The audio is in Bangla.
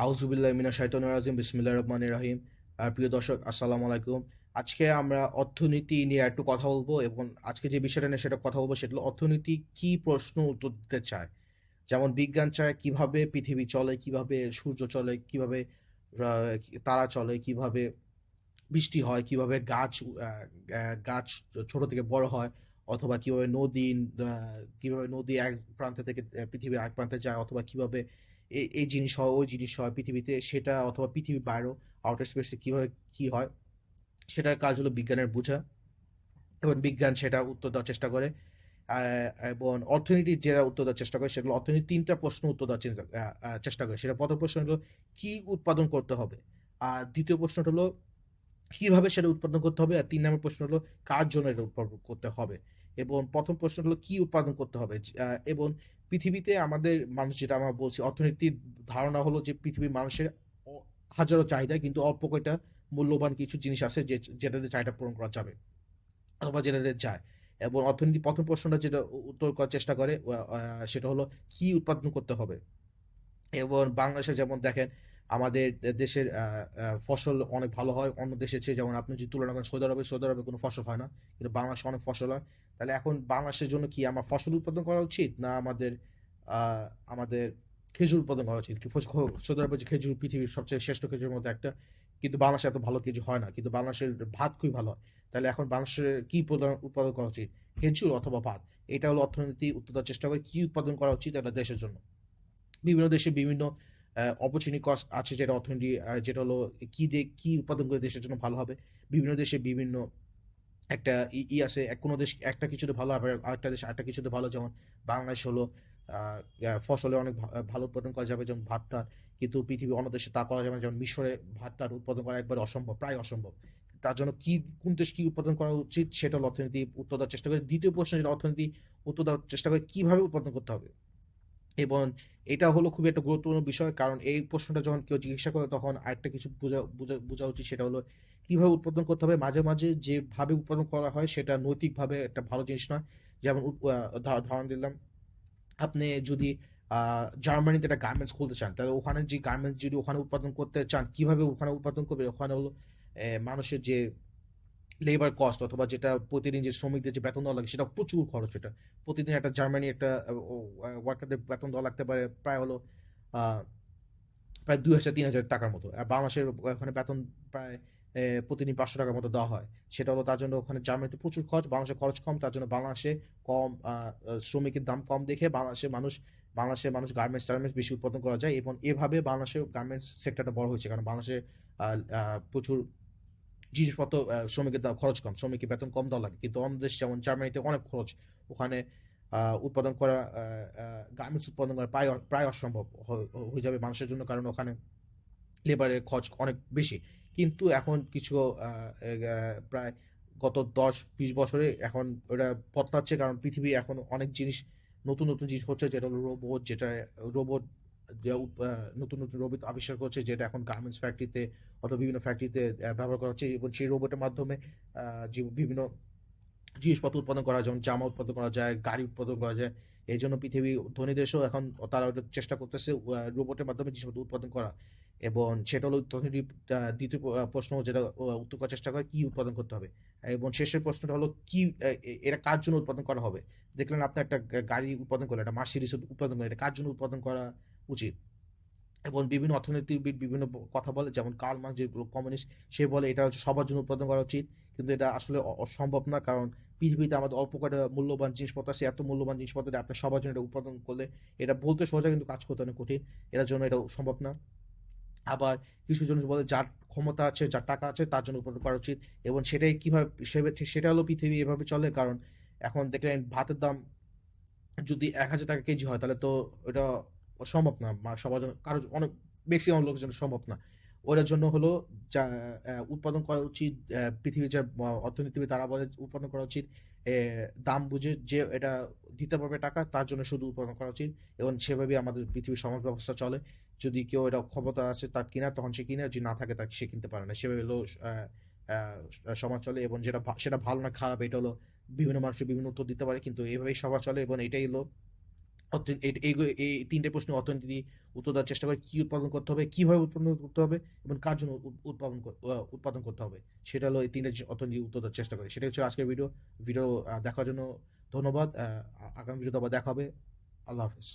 আউজুবিল্লাহ মিনা শাইতান রাজিম বিসমিল্লাহ রহমান রাহিম। আর প্রিয় দর্শক, আসসালামু আলাইকুম। আজকে আমরা অর্থনীতি নিয়ে একটু কথা বলব এবং আজকে যে বিষয়টা নিয়ে সেটা কথা বলব সেটা অর্থনীতি কি প্রশ্ন উত্তর দিতে চায়। যেমন বিজ্ঞান চায় কীভাবে পৃথিবী চলে, কীভাবে সূর্য চলে, কীভাবে তারা চলে, কীভাবে বৃষ্টি হয়, কীভাবে গাছ গাছ ছোট থেকে বড় হয়, অথবা কীভাবে নদী কীভাবে নদী এক প্রান্ত থেকে পৃথিবীর এক প্রান্তে যায়, অথবা কীভাবে এই জিনিস হয় ওই জিনিস হয় পৃথিবীতে সেটা অথবা পৃথিবীর বাইরেও আউটার স্পেসে কীভাবে কি হয়, সেটার কাজ হলো বিজ্ঞানের বোঝা এবং বিজ্ঞান সেটা উত্তর দেওয়ার চেষ্টা করে এবং অর্থনীতি যেটা উত্তর দেওয়ার চেষ্টা করে, সেগুলো অর্থনীতি তিনটা প্রশ্ন উত্তর দেওয়ার চেষ্টা করে। সেটা প্রথম প্রশ্ন হলো, কী উৎপাদন করতে হবে? আর দ্বিতীয় প্রশ্নটা হলো, কীভাবে সেটা উৎপাদন করতে হবে? আর তিন নম্বর প্রশ্ন হলো, কার জন্য এটা উৎপাদন করতে হবে? এবং প্রথম প্রশ্ন হলো, কী উৎপাদন করতে হবে? এবং পৃথিবীতে আমাদের মানুষ যেটা আমরা বলছি, অর্থনীতির ধারণা হলো যে পৃথিবীর মানুষের হাজারো চাহিদা কিন্তু অল্প কয়টা মূল্যবান কিছু জিনিস আছে যে, যেটাতে চাহিদা পূরণ করা যাবে অথবা যেটাতে যায়। এবং অর্থনীতি প্রথম প্রশ্নটা যেটা উত্তর করার চেষ্টা করে সেটা হলো কি উৎপাদন করতে হবে। এবং বাংলাদেশে যেমন দেখেন আমাদের দেশের ফসল অনেক ভালো হয়। অন্য দেশের চেয়ে যেমন আপনি যদি তুলনা করেন, সৌদি আরবে সৌদি আরবে কোনো ফসল হয় না। কিন্তু বাংলাদেশে অনেক ফসল হয়। তাহলে এখন বাংলাদেশের জন্য কি আমার ফসল উৎপাদন করা উচিত, না আমাদের আমাদের খেজুর উৎপাদন করা উচিত? সৌদি আরবে যে খেজুর পৃথিবীর সবচেয়ে শ্রেষ্ঠ খেজুরের মধ্যে একটা, কিন্তু বাংলাদেশে এত ভালো খেজুর হয় না। কিন্তু বাংলাদেশের ভাত খুবই ভালো হয়। তাহলে এখন বাংলাদেশের কি উৎপাদন করা উচিত? খেজুর অথবা ভাত। এটা হলো অর্থনীতি উত্তর চেষ্টা করে কি উৎপাদন করা উচিত একটা দেশের জন্য। বিভিন্ন দেশে বিভিন্ন অপরচুনিটি কস্ট আছে যেটা অর্থনীতি যেটা হলো কী দিয়ে, কী উৎপাদন করে দেশের জন্য ভালো হবে। বিভিন্ন দেশে বিভিন্ন একটা ই আছে কোনো দেশ একটা কিছুতে ভালো হবে আরেকটা দেশ আরেকটা কিছুতে ভালো। যেমন বাংলাদেশ হলো ফসলে অনেক ভালো উৎপাদন করা যাবে, যেমন ভাতটার কিন্তু পৃথিবীর অন্য দেশে তা করা যাবে যেমন মিশরে ভাতটার উৎপাদন করা একবারে অসম্ভব, প্রায় অসম্ভব। তার জন্য কি, কোন দেশ কি উৎপাদন করা উচিত সেটা হলো অর্থনীতি উত্তর দেওয়ার চেষ্টা করে। দ্বিতীয় প্রশ্ন যেটা, অর্থনীতি উত্তর দেওয়ার চেষ্টা করে, কীভাবে উৎপাদন করতে হবে? এবং এটা হলো খুবই একটা গুরুত্বপূর্ণ বিষয়, কারণ এই প্রশ্নটা যখন কেউ জিজ্ঞাসা করে তখন আরেকটা কিছু বোঝা বোঝা উচিত, সেটা হলো কীভাবে উৎপাদন করতে হবে? মাঝে মাঝে যেভাবে উৎপাদন করা হয় সেটা নৈতিকভাবে একটা ভালো জিনিস নয়। যেমন ধারণা দিলাম, আপনি যদি জার্মানিতে একটা গার্মেন্টস খুলতে চান, তাহলে ওখানে যে গার্মেন্টস যদি ওখানে উৎপাদন করতে চান, কীভাবে ওখানে উৎপাদন করবে? ওখানে হলো মানুষের যে লেবার কস্ট অথবা যেটা প্রতিদিন যে শ্রমিকদের যে বেতন দেওয়া লাগে, সেটা প্রচুর খরচ এটা। প্রতিদিন একটা জার্মানি একটা ওয়ার্কারদের বেতন দেওয়া লাগতে পারে, প্রায় হলো প্রায় দুই হাজার, তিন হাজার টাকার মতো। আর বাংলাদেশের ওখানে বেতন প্রায় প্রতিদিন পাঁচশো টাকার মতো দেওয়া হয়। সেটা হলো তার জন্য ওখানে জার্মানিতে প্রচুর খরচ বাংলাদেশে খরচ কম, তার জন্য বাংলাদেশে কম শ্রমিকের দাম কম দেখে বাংলাদেশের মানুষ বাংলাদেশের মানুষ গার্মেন্টস টার্মেন্টস বেশি উৎপাদন করা যায় এবং এভাবে বাংলাদেশের গার্মেন্টস সেক্টরটা বড় হয়েছে। কারণ বাংলাদেশে প্রচুর জিনিসপত্র শ্রমিকের দাম খরচ কম, শ্রমিকের বেতন কম দেওয়া লাগে। কিন্তু অন্য দেশ যেমন জার্মানিতে অনেক খরচ, ওখানে উৎপাদন করা গার্মেন্টস উৎপাদন করা প্রায় প্রায় অসম্ভব হয়ে যাবে মানুষের জন্য, কারণ ওখানে লেবারের খরচ অনেক বেশি। কিন্তু এখন কিছু প্রায় গত দশ, বিশ বছরে এখন ওটা বদলাচ্ছে কারণ পৃথিবী এখন অনেক জিনিস, নতুন নতুন জিনিস হচ্ছে, যেটা হলো রোবট যেটা রোবট নতুন নতুন রোবট আবিষ্কার করছে, যেটা এখন গার্মেন্টস ফ্যাক্টরিতে অথবা বিভিন্ন ফ্যাক্টরিতে ব্যবহার করা হচ্ছে এবং সেই রোবটের মাধ্যমে যে, বিভিন্ন জিনিসপত্র উৎপাদন করা যেমন জামা উৎপাদন করা যায়, গাড়ি উৎপাদন করা যায়, এই জন্য পৃথিবী, ধনী দেশও এখন তারা চেষ্টা করতেছে রোবটের মাধ্যমে জিনিসপত্র উৎপাদন করা। এবং সেটা হলো দ্বিতীয় প্রশ্ন যেটা উত্তর করার চেষ্টা করে, কি উৎপাদন করতে হবে? এবং শেষের প্রশ্নটা হলো, কি এটা কার জন্য উৎপাদন করা হবে? দেখলেন আপনি একটা গাড়ি উৎপাদন করলেন, একটা মার্সিডিজ উৎপাদন করলেন, এটা কার জন্য উৎপাদন করা উচিত। এবং বিভিন্ন অর্থনীতিবিদ বিভিন্ন কথা বলে, যেমন কার্ল মার্ক্স যে কমিউনিস্ট, সে বলে এটা হচ্ছে সবার জন্য উৎপাদন করা উচিত, কিন্তু এটা আসলে অসম্ভব না, কারণ পৃথিবীতে আমাদের অল্প কয়টা মূল্যবান জিনিসপত্র আছে, এত মূল্যবান জিনিসপত্র আপনি সবার জন্য এটা উৎপাদন করলে এটা বলতে সোজা কিন্তু কাজ করতে অনেক কঠিন, এটার জন্য এটা সম্ভব না। আবার কিছু জন বলে যার ক্ষমতা আছে, যার টাকা আছে, তার জন্য উৎপাদন করা উচিত, এবং সেটাই কীভাবে সেটা হলো পৃথিবী এভাবে চলে, কারণ এখন দেখলেন ভাতের দাম যদি এক হাজার টাকা কেজি হয়, তাহলে তো ওটা সম্ভব না সবার জন্য কারও অনেক ম্যাক্সিমাম লোকের জন্য সম্ভব না। ওটার জন্য হলো যা উৎপাদন করা উচিত পৃথিবীর যে আহ, অর্থনীতিবিদ তারা বলে উৎপাদন করা উচিত দাম বুঝে যে এটা দিতে পারবে টাকা তার জন্য শুধু উৎপাদন করা উচিত এবং সেভাবে আমাদের পৃথিবীর সমাজ ব্যবস্থা চলে। যদি কেউ এটা ক্ষমতা আছে তার কিনা তখন সে কিনে যদি না থাকে তাকে সে কিনতে পারে না। সেভাবে হলো সমাজ চলে এবং যেটা সেটা ভালো না খারাপ এটা হলো বিভিন্ন মানুষের বিভিন্ন উত্তর দিতে পারে কিন্তু এইভাবেই সমাজ চলে এবং এটাই হলো এই তিনটে প্রশ্নের অর্থনীতি উত্তর দেওয়ার চেষ্টা করে, কী উৎপাদন করতে হবে, কীভাবে উৎপন্ন করতে হবে এবং কার জন্য উৎপাদন উৎপাদন করতে হবে, সেটা হলো এই তিনটে অর্থনীতি উত্তর দেওয়ার চেষ্টা করে। সেটা হচ্ছে আজকের ভিডিও ভিডিও দেখার জন্য ধন্যবাদ। আগামী আগামী ভিডিওতে আবার দেখা হবে। আল্লাহ হাফিজ।